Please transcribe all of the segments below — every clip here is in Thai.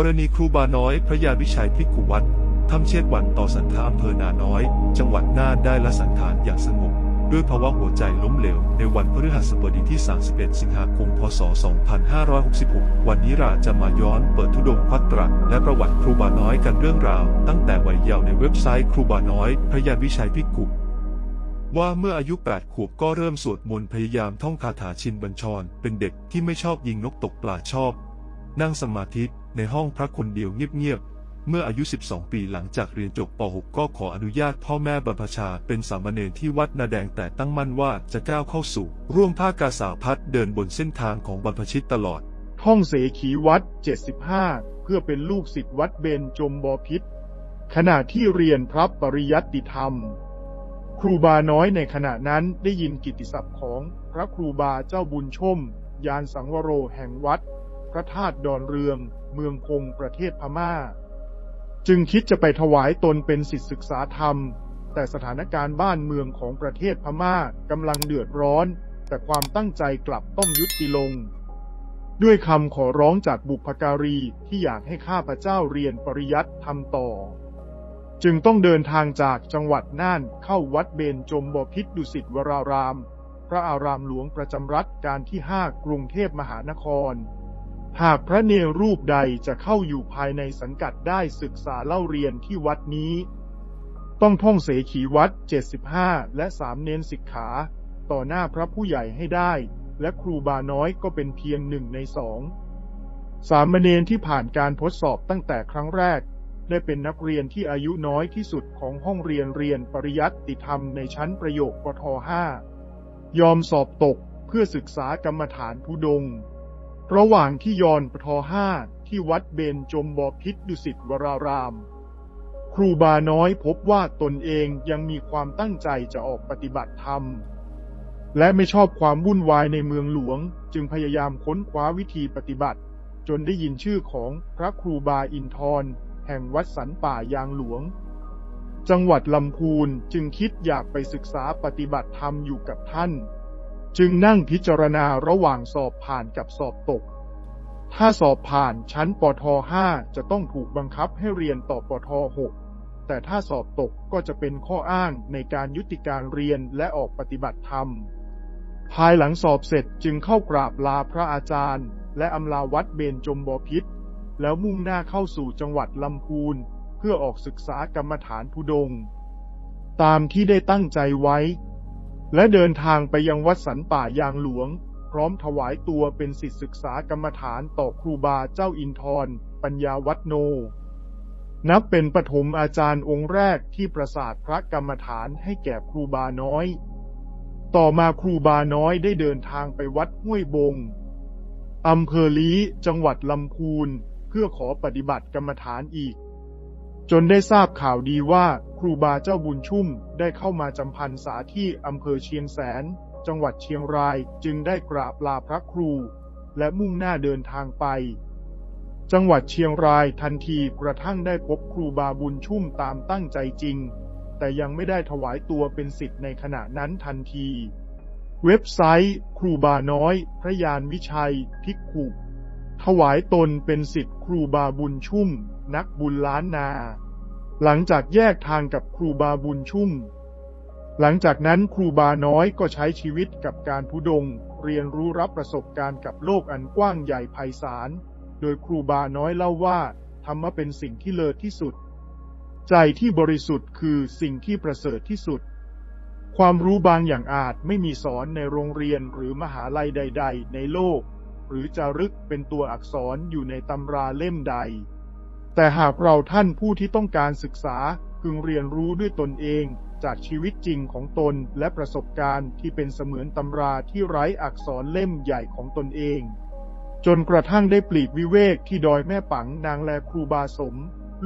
กรณีครูบาน้อยพระยาวิชัยพิกุวัตรทำเชษฐวันต่อสันทาอำเภอนาน้อย จังหวัดน่านได้ละสังขารอย่างสงบด้วยภาวะหัวใจล้มเหลว ในวันพฤหัสบดีที่ 31 สิงหาคม พศ 2566 วันนี้เราจะมาย้อนเปิดธุดงค์พัตระและประวัติครูบาน้อยกันเรื่องราว ตั้งแต่วัยเยาว์ในเว็บไซต์ครูบาน้อย พระยาวิชัยพิกุว่าเมื่ออายุ 8 ขวบก็เริ่มสวดมนต์พยายามท่องคาถาชินบัญชร เป็นเด็กที่ไม่ชอบยิงนกตกปลาชอบ นั่งสมาธิ ในห้องพระคนเดียวเงียบๆ เมื่ออายุ 12 ปีหลังจากเรียนจบป .6 ก็ขออนุญาตพ่อแม่บรรพชาเป็นสามเณรที่วัดนาแดงแต่ตั้งมั่นว่าจะก้าวเข้าสู่ ร่วมภาคกาสาวพัดเดินบนเส้นทางของบรรพชิตตลอด ท่องเสขีวัด 75 เพื่อเป็นลูกศิษย์วัดเบญจมบอพิษขณะที่เรียนพระปริยัติธรรม ครูบาน้อยในขณะนั้นได้ยินกิตติศัพท์ของพระครูบาเจ้าบุญชม ยานสังวโรแห่งวัด พระธาตุดอนเรืองเมืองคงประเทศพม่า จึงคิดจะไปถวายตนเป็นศิษย์ศึกษาธรรม แต่สถานการณ์บ้านเมืองของประเทศพม่ากำลังเดือดร้อน แต่ความตั้งใจกลับต้องยุติลง ด้วยคำขอร้องจากบุพการีที่อยากให้ข้าพเจ้าเรียนปริยัติทำต่อ จึงต้องเดินทางจากจังหวัดน่านเข้าวัดเบญจมบพิษดุสิตวราราม พระอารามหลวงประจำรัฐการที่ห้ากรุงเทพมหานคร หากพระเนรูปใดจะเข้าอยู่ภายในสังกัดได้ศึกษาเล่าเรียนที่วัดนี้ ต้องท่องเสขีวัด 75 และสามเนนสิกขา ต่อหน้าพระผู้ใหญ่ให้ได้ และครูบาน้อยก็เป็นเพียงหนึ่งในสองสามเณรที่ผ่านการทดสอบตั้งแต่ครั้งแรก ได้เป็นนักเรียนที่อายุน้อยที่สุดของห้องเรียนเรียนปริยัติธรรมในชั้นประโยคปท 5 ยอมสอบตกเพื่อศึกษากรรมฐานทุดง ระหว่างที่ยอนปท5ที่วัดเบญจมบพิษดุสิตวราราม ครูบาน้อยพบว่าตนเองยังมีความตั้งใจจะออกปฏิบัติธรรม และไม่ชอบความวุ่นวายในเมืองหลวง จึงพยายามค้นคว้าวิธีปฏิบัติ จนได้ยินชื่อของพระครูบาอินทร์แห่งวัดสันป่ายางหลวง จังหวัดลำพูนจึงคิดอยากไปศึกษาปฏิบัติธรรมอยู่กับท่าน จึงนั่งพิจารณาระหว่างสอบผ่านกับสอบตก ถ้าสอบผ่านชั้นปท 5 จะต้องถูกบังคับให้เรียนต่อปท 6 แต่ถ้าสอบตกก็จะเป็นข้ออ้างในการยุติการเรียนและออกปฏิบัติธรรม ภายหลังสอบเสร็จจึงเข้ากราบลาพระอาจารย์ และอำลาวัดเบญจมบพิษ แล้วมุ่งหน้าเข้าสู่จังหวัดลำพูนเพื่อออกศึกษากรรมฐานทุดง ตามที่ได้ตั้งใจไว้ และเดินทางไปยังวัดสันป่ายางหลวง พร้อมถวายตัวเป็นศิษย์ศึกษากรรมฐานต่อครูบาเจ้าอินทรปัญญาวัฒโน นับเป็นปฐมอาจารย์องค์แรกที่ประสาทพระกรรมฐานให้แก่ครูบาน้อย ต่อมาครูบาน้อยได้เดินทางไปวัดห้วยบงอำเภอลีจังหวัดลำพูน เพื่อขอปฏิบัติกรรมฐานอีก จนได้ทราบข่าวดีว่าครูบาเจ้าบุญชุ่มได้เข้ามาจำพรรษาที่อำเภอเชียงแสน จังหวัดเชียงรายจึงได้กราบลาพระครู และมุ่งหน้าเดินทางไป จังหวัดเชียงรายทันทีกระทั่งได้พบครูบาบุญชุ่มตามตั้งใจจริง แต่ยังไม่ได้ถวายตัวเป็นศิษย์ในขณะนั้นทันที เว็บไซต์ ครูบาน้อย พระยานวิชัย พิกขุ ถวายตนเป็นศิษย์ครูบาบุญชุ่ม นักบุญล้านนา หลังจากแยกทางกับครูบาบุญชุ่ม หลังจากนั้นครูบาน้อยก็ใช้ชีวิตกับการพุดง เรียนรู้รับประสบการณ์กับโลกอันกว้างใหญ่ไพศาล โดยครูบาน้อยเล่าว่าธรรมะเป็นสิ่งที่เลิศที่สุด ใจที่บริสุทธิ์คือสิ่งที่ประเสริฐที่สุดความรู้บางอย่างอาจไม่มีสอนในโรงเรียนหรือมหาลัยใด ๆ ในโลก หรือจารึกเป็นตัวอักษรอยู่ในตำราเล่มใด แต่หากเราท่านผู้ที่ต้องการศึกษาพึงเรียนรู้ด้วยตนเองจากชีวิตจริงของตนและประสบการณ์ที่เป็นเสมือนตำราที่ไร้อักษรเล่มใหญ่ของตนเอง จนกระทั่งได้ปลีกวิเวกที่ดอยแม่ปังนางแลครูบาสม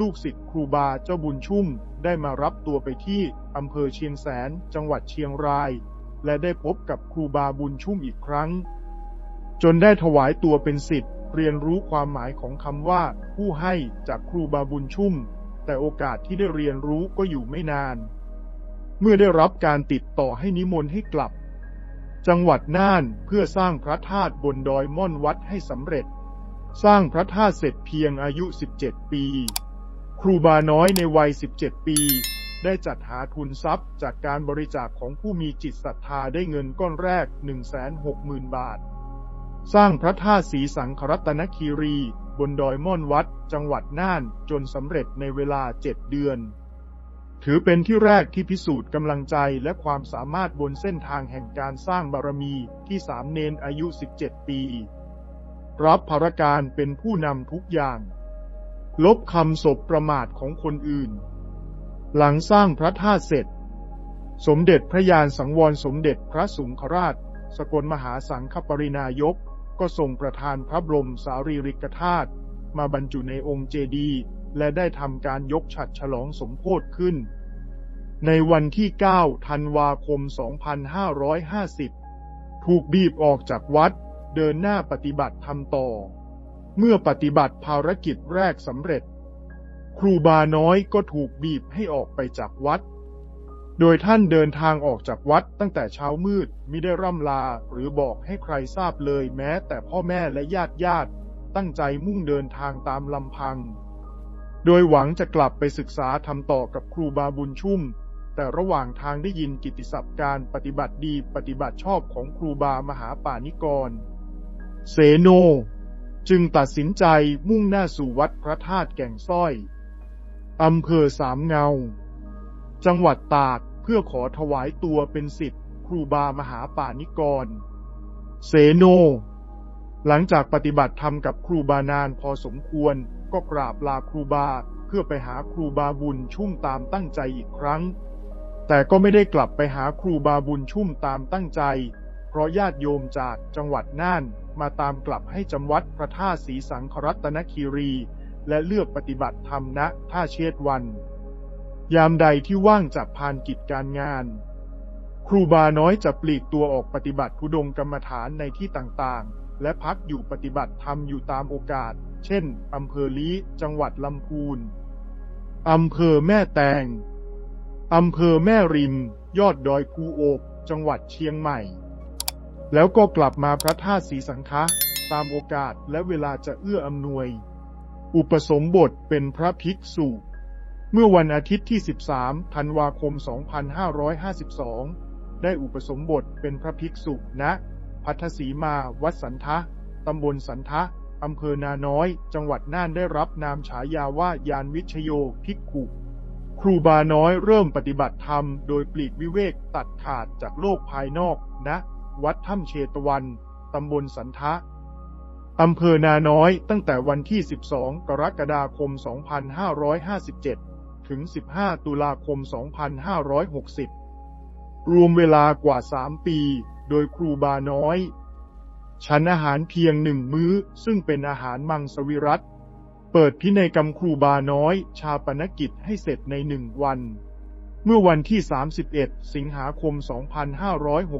ลูกศิษย์ครูบาเจ้าบุญชุ่ม ได้มารับตัวไปที่อำเภอเชียงแสน จังหวัดเชียงราย และได้พบกับครูบาบุญชุ่มอีกครั้ง จนได้ถวายตัวเป็นศิษย์ เรียนรู้ความหมายของคำว่า ผู้ให้จากครูบาบุญชุ่ม แต่โอกาสที่ได้เรียนรู้ก็อยู่ไม่นาน เมื่อได้รับการติดต่อให้นิมนต์ให้กลับ จังหวัดน่านเพื่อสร้างพระธาตุบนดอยม่อนวัดให้สำเร็จ สร้างพระธาตุเสร็จเพียงอายุ 17 ปี ครูบาน้อยในวัย 17 ปี ได้จัดหาทุนทรัพย์จากการบริจาคของผู้มีจิตศรัทธาได้เงินก้อนแรก 160,000 บาท สร้างพระธาตุสีสังครัตนคีรี บนดอยม่อนวัด จังหวัดน่านจนสำเร็จในเวลา7เดือน ถือเป็นที่แรกที่พิสูจน์กำลังใจและความสามารถบนเส้นทางแห่งการสร้างบารมีที่สามเณรอายุ 17 ปี รับภารการเป็นผู้นำทุกอย่าง ลบคำศพประมาทของคนอื่น หลังสร้างพระธาตุเสร็จ สมเด็จพระยานสังวรสมเด็จพระสุงฆราช สกลมหาสังฆปรินายก ก็ทรงประทานพระบรมสารีริกธาตุมาบรรจุในองค์เจดีย์และได้ทำการยกฉัดฉลองสมโพธิขึ้น ในวันที่ 9 ธันวาคม 2550 ถูกบีบออกจากวัดเดินหน้าปฏิบัติธรรมต่อ เมื่อปฏิบัติภารกิจแรกสำเร็จ ครูบาน้อยก็ถูกบีบให้ออกไปจากวัด โดยท่านเดินทางออกจากวัดตั้งแต่เช้ามืดมิได้ร่ำลาหรือบอกให้ใครทราบเลยแม้แต่พ่อแม่และญาติญาติ ตั้งใจมุ่งเดินทางตามลำพัง โดยหวังจะกลับไปศึกษาทำต่อกับครูบาบุญชุ่ม แต่ระหว่างทางได้ยินกิตติศัพท์การปฏิบัติดีปฏิบัติชอบของครูบามหาป่านิกร เสโน จึงตัดสินใจมุ่งหน้าสู่วัดพระธาตุแก่งสร้อยอำเภอสามเงา จังหวัดตากเพื่อขอถวายตัวเป็นสิทธิ์ครูบามหาป่านิกร เสโน หลังจากปฏิบัติธรรมกับครูบานานพอสมควรก็กราบลาครูบาเพื่อไปหาครูบาบุญชุ่มตามตั้งใจอีกครั้ง แต่ก็ไม่ได้กลับไปหาครูบาบุญชุ่มตามตั้งใจ เพราะญาติโยมจากจังหวัดน่านมาตามกลับให้จำวัดพระธาตุศรีสังครัตนคีรี และเลือกปฏิบัติธรรมณท่าเชตวัน ยามใดที่ว่างจากพานกิจการงาน ครูบาน้อยจะปลีกตัวออกปฏิบัติธุดงกรรมฐานในที่ต่างๆ และพักอยู่ปฏิบัติธรรมอยู่ตามโอกาส เช่นอำเภอลี้จังหวัดลำพูนอำเภอแม่แตงอำเภอแม่ริม ยอดดอยภูโอกจังหวัดเชียงใหม่ แล้วก็กลับมาพระธาตุสีสังคะตามโอกาสและเวลาจะเอื้ออำนวย อุปสมบทเป็นพระภิกษุ เมื่อวันอาทิตย์ที่ 13 ธันวาคม 2552 ได้อุปสมบทเป็นพระภิกษุณพัทสีมาวัดสันทะ ตำบลสันทะ อำเภอนาน้อย จังหวัดน่านได้รับนามฉายาว่ายานวิชโยภิกขุครูบาน้อยเริ่มปฏิบัติธรรมโดยปลีกวิเวกตัดขาดจากโลกภายนอกณวัดถ้ำเชตวัน ตำบลสันทะ อำเภอนาน้อยตั้งแต่วันที่ 12 กรกฎาคม 2557 ถึง 15 ตุลาคม 2560 รวมเวลากว่า 3 ปี โดยครูบาน้อย ฉันอาหารเพียงหนึ่งมื้อ ซึ่งเป็นอาหารมังสวิรัตเปิดพินัยกรรมครูบาน้อย ชาปนกิจให้เสร็จในหนึ่งวัน เมื่อวันที่ 31 สิงหาคม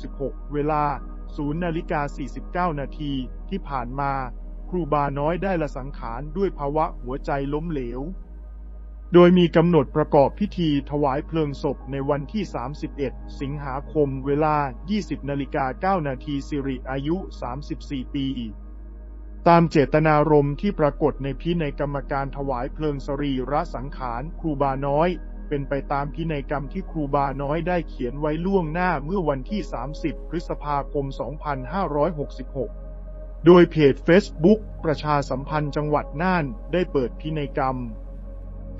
2566 เวลา 0นาฬิกา49 นาทีที่ผ่านมา ครูบาน้อยได้ละสังขารด้วยภาวะหัวใจล้มเหลว โดยมีกำหนดประกอบพิธีถวายเพลิงศพในวันที่ 31 สิงหาคมเวลา 20นาฬิกา9นาทีสิริอายุ 34 ปี ตามเจตนารมณ์ที่ปรากฏในพินัยกรรมการถวายเพลิงสรีระสังขารครูบาน้อย เป็นไปตามพินัยกรรมที่ครูบาน้อยได้เขียนไว้ล่วงหน้าเมื่อวันที่ 30 พฤษภาคม 2566 โดยเพจ Facebook ประชาสัมพันธ์จังหวัดน่านได้เปิดพินัยกรรม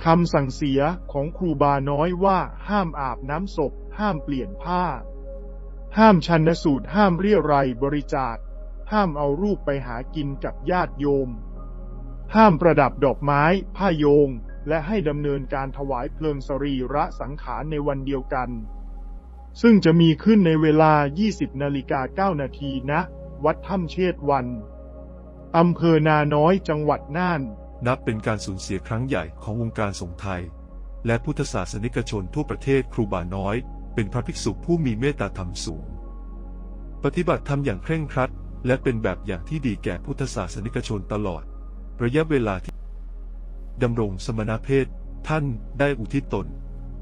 คำสั่งเสียของครูบาน้อยว่าห้ามอาบน้ำศพ ห้ามเปลี่ยนผ้า ห้ามชันสูตรห้ามเรียรัยบริจาค ห้ามเอารูปไปหากินกับญาติโยม ห้ามประดับดอกไม้ ผ้าโยง และให้ดำเนินการถวายเพลิงสรีระสังขารในวันเดียวกัน ซึ่งจะมีขึ้นในเวลา 20นาฬิกา9นาทีณวัดถ้ำเชตวันอำเภอนาน้อยจังหวัดน่าน นับเป็นการสูญเสียครั้งใหญ่ของวงการสงฆ์ไทย และพุทธศาสนิกชนทั่วประเทศครูบาน้อย เป็นพระภิกษุผู้มีเมตตาธรรมสูง ปฏิบัติธรรมอย่างเคร่งครัด และเป็นแบบอย่างที่ดีแก่พุทธศาสนิกชนตลอด ระยะเวลาที่ดำรงสมณเพศ ท่านได้อุทิศตน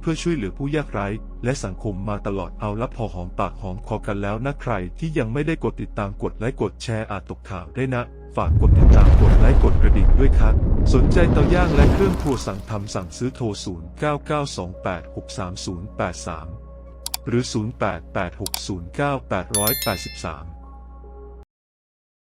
เพื่อช่วยเหลือผู้ยากไร้ และสังคมมาตลอดเอาละพอหอมปากหอมคอกันแล้วนะใครที่ยังไม่ได้กดติดตามกดไลค์กดแชร์อาจตกข่าวได้นะ ฝากกดติดตามกดไลค์กดกระดิ่งด้วยครับ สนใจเตาย่างและเครื่องครัวสั่งทำสั่งซื้อโทร 0992863083 หรือ 0886098883